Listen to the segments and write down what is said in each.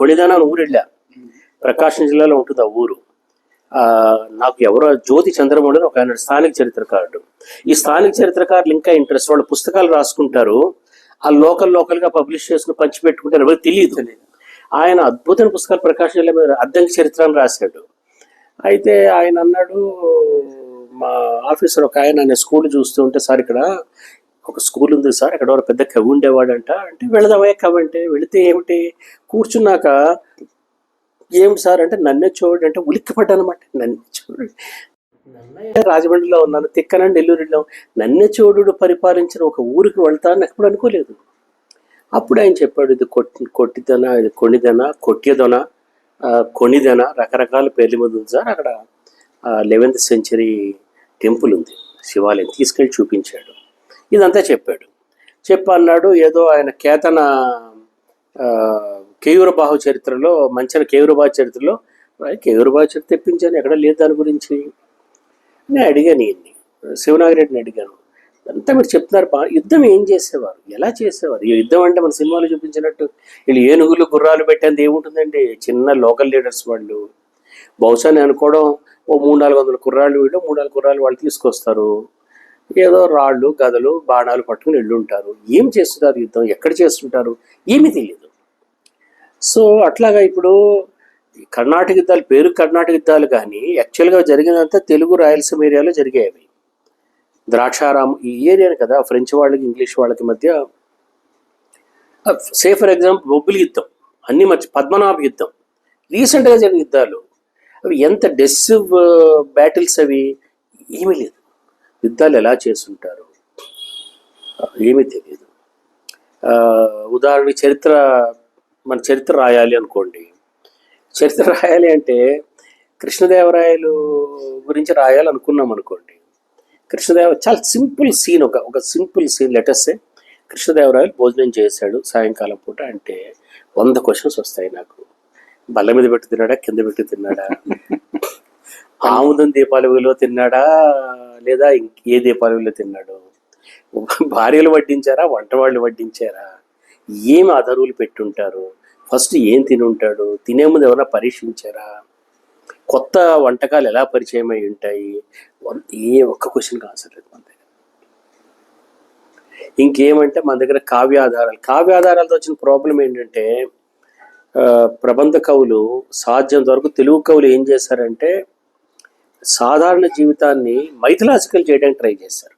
కొణిదాన ఊరు వెళ్ళా ప్రకాశం జిల్లాలో ఉంటుంది ఆ ఊరు నాకు ఎవరో జ్యోతి చంద్రమౌళి ఒక ఆయన స్థానిక చరిత్రకారుడు. ఈ స్థానిక చరిత్రకారులు ఇంకా ఇంట్రెస్ట్ వాళ్ళు పుస్తకాలు రాసుకుంటారు ఆ లోకల్ లోకల్గా పబ్లిష్ చేసుకుని పంచిపెట్టుకుంటారు ఎవరికి తెలియదు ఆయన అద్భుతమైన పుస్తకాలు ప్రకాశం జిల్లా మీద అద్దంకి చరిత్రను రాశాడు. అయితే ఆయన అన్నాడు మా ఆఫీసర్ ఒక ఆయన నేను స్కూల్ చూస్తూ ఉంటే సార్ ఇక్కడ ఒక స్కూల్ ఉంది సార్ అక్కడ ఒక పెద్ద కవి ఉండేవాడంట. అంటే వెళదామయ్యా కవి అంటే? వెళితే ఏమిటి? కూర్చున్నాక ఏమిటి సార్ అంటే నన్నే చూడండి అంటే ఉలిక్కి అనమాట నన్నే చూడండి. నన్నయ్య రాజమండ్రిలో ఉన్నాను తిక్కనండి నెల్లూరులో. నన్నే చూడు పరిపాలించిన ఒక ఊరికి వెళ్తానని ఎప్పుడు అనుకోలేదు. అప్పుడు ఆయన చెప్పాడు ఇది కొట్టి కొట్టిదన ఇది కొనిదనా కొట్టేదనా కొనిదనా రకరకాల పేర్ల మీద ఉంది సార్. అక్కడ లెవెన్త్ సెంచరీ టెంపుల్ ఉంది. శివాలయం తీసుకెళ్ళి చూపించాడు. ఇదంతా చెప్పాడు. చెప్పన్నాడు ఏదో ఆయన కేతన ఆ, కేయూరబాహు చరిత్రలో మంచిన కేయూరబాహు చరిత్రలో కేయూరబాహు చరిత్ర తెప్పించాను ఎక్కడ లేదు దాని గురించి. నేను అడిగాను ఈయన్ని శివనాగిరెడ్డిని అడిగాను. అంతా మీరు చెప్తున్నారు యుద్ధం ఏం చేసేవారు? ఎలా చేసేవారు? ఈ యుద్ధం అంటే మన సినిమాలో చూపించినట్టు వీళ్ళు ఏనుగులు గుర్రాలు పెట్టేది ఏముంటుందండి? చిన్న లోకల్ లీడర్స్ వాళ్ళు. బహుశా నేను అనుకోవడం ఓ మూడు నాలుగు వందల కుర్రాళ్ళు వీళ్ళు మూడు నాలుగు కుర్రాళ్ళు వాళ్ళు తీసుకొస్తారు. ఏదో రాళ్ళు గదలు బాణాలు పట్టుకుని వెళ్ళుంటారు. ఏం చేస్తుంటారు యుద్ధం? ఎక్కడ చేస్తుంటారు? ఏమీ తెలియదు. సో అట్లాగా ఇప్పుడు కర్ణాటక యుద్ధాలు పేరు కర్ణాటక యుద్ధాలు కానీ యాక్చువల్గా జరిగినంతా తెలుగు రాయలసీమ ఏరియాలో జరిగాయి ద్రాక్షారాం ఈ ఏరియాను కదా ఫ్రెంచ్ వాళ్ళకి ఇంగ్లీష్ వాళ్ళకి మధ్య. సే ఫర్ ఎగ్జాంపుల్ బొబ్బిలి యుద్ధం అన్ని మర్చి పద్మనాభ యుద్ధం. రీసెంట్గా జరిగిన యుద్ధాలు అవి ఎంత డెసివ్ బ్యాటిల్స్ uh, అవి? ఏమీ లేదు. యుద్ధాలు ఎలా చేస్తుంటారు? ఏమీ తెలియదు ఉదాహరణకి చరిత్ర మన చరిత్ర రాయాలి అనుకోండి. చరిత్ర రాయాలి అంటే కృష్ణదేవరాయలు గురించి రాయాలి అనుకున్నాం అనుకోండి. కృష్ణదేవ చాలా సింపుల్ సీన్ ఒక ఒక సింపుల్ సీన్. లెటర్సే కృష్ణదేవరాయలు భోజనం చేశాడు సాయంకాలం పూట అంటే వంద క్వశ్చన్స్ వస్తాయి నాకు. బల్ల మీద పెట్టి తిన్నాడా? కింద పెట్టి తిన్నాడా? ఆముదం దీపావళిలో తిన్నాడా? లేదా ఇంక- ఏ దీపావళిలో తిన్నాడు? భార్యలు వడ్డించారా? వంట వాళ్ళు వడ్డించారా? ఏం ఆధారాలు పెట్టుంటారు? ఫస్ట్ ఏం తిని ఉంటాడు? తినే ముందు ఎవరైనా పరీక్షించారా? కొత్త వంటకాలు ఎలా పరిచయం అయి ఉంటాయి? వన్- ఏ ఒక్క క్వశ్చన్కి ఆన్సర్ లేదు మన దగ్గర. ఇంకేమంటే మన దగ్గర కావ్యాధారాలు. కావ్యాధారాలతో వచ్చిన ప్రాబ్లం ఏంటంటే ప్రబంధ కవులు సాధ్యం వరకు తెలుగు కవులు ఏం చేశారంటే సాధారణ జీవితాన్ని మైథలాజికల్ చేయడానికి ట్రై చేశారు.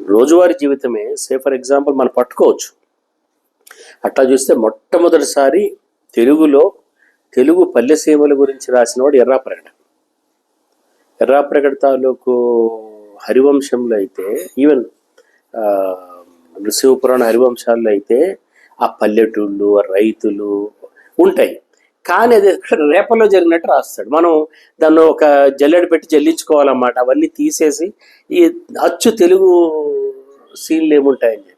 రోజువారీ జీవితమే సే ఫర్ ఎగ్జాంపుల్ మనం పట్టుకోవచ్చు. అట్లా చూస్తే మొట్టమొదటిసారి తెలుగులో తెలుగు పల్లెసీమల గురించి రాసినవాడు ఎర్రాప్రగడ ఎర్రాప్రగడ తాలూకు హరివంశంలో అయితే ఈవెన్ నృసింహపురాణ హరివంశాల్లో అయితే ఆ పల్లెటూళ్ళు ఆ రైతులు ఉంటాయి. కానీ అది ఇక్కడ రేపల్లో జరిగినట్టు రాస్తాడు. మనం దాన్ని ఒక జల్లెడ పెట్టి జల్లించుకోవాలన్నమాట. అవన్నీ తీసేసి ఈ అచ్చు తెలుగు సీన్లు ఏముంటాయని